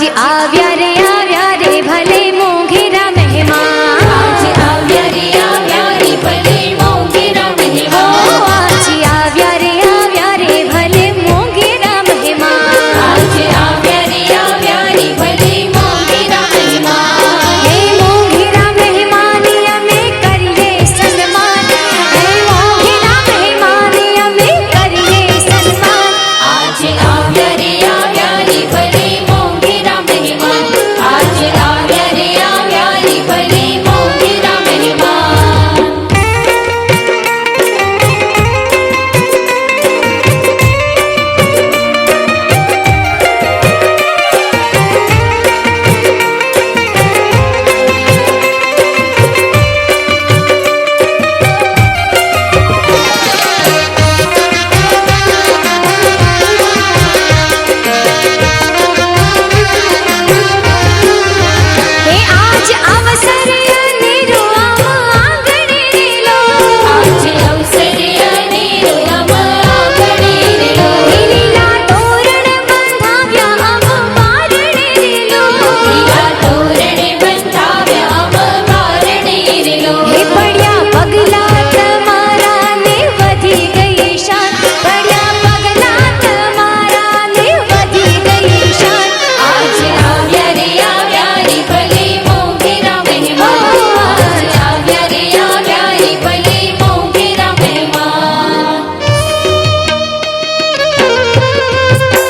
આવ્યા રે આવ્યા રે ભલે મોઘેરા મહેમાન. આજે આવ્યા રે આવ્યા રે ભલે Thank you.